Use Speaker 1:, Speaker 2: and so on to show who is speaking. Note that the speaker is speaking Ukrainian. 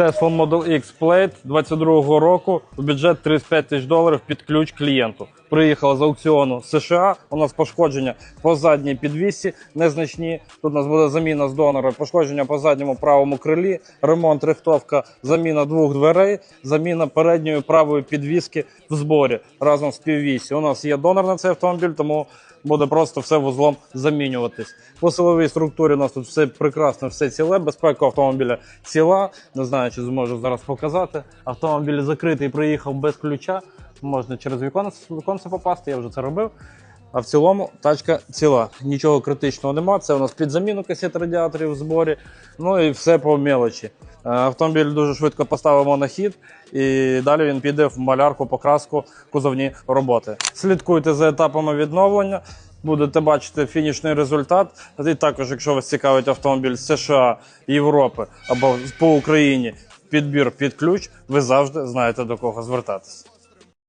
Speaker 1: Tesla Model X Plate 22-го року в бюджет 35 тисяч доларів під ключ клієнту. Приїхала з аукціону США. У нас пошкодження по задній підвісі незначні. Тут у нас буде заміна з донора, пошкодження по задньому правому крилі, ремонт, рихтовка, заміна двох дверей, заміна передньої правої підвіски в зборі разом з піввісі. У нас є донор на цей автомобіль, тому буде просто все вузлом замінюватись. По силовій структурі у нас тут все прекрасно, все ціле. Безпека автомобіля ціла. Не знаю, чи зможу зараз показати. Автомобіль закритий, приїхав без ключа. Можна через віконце, віконце попасти, я вже це робив. А в цілому тачка ціла. Нічого критичного нема. Це у нас під заміну касет радіаторів в зборі. Ну і все по мелочі. Е, Автомобіль дуже швидко поставимо на хід, і далі він піде в малярку, покраску, кузовні роботи. Слідкуйте за етапами відновлення. Будете бачити фінішний результат. І також, якщо вас цікавить автомобіль з США, Європи або по Україні, підбір під ключ, ви завжди знаєте до кого звертатися.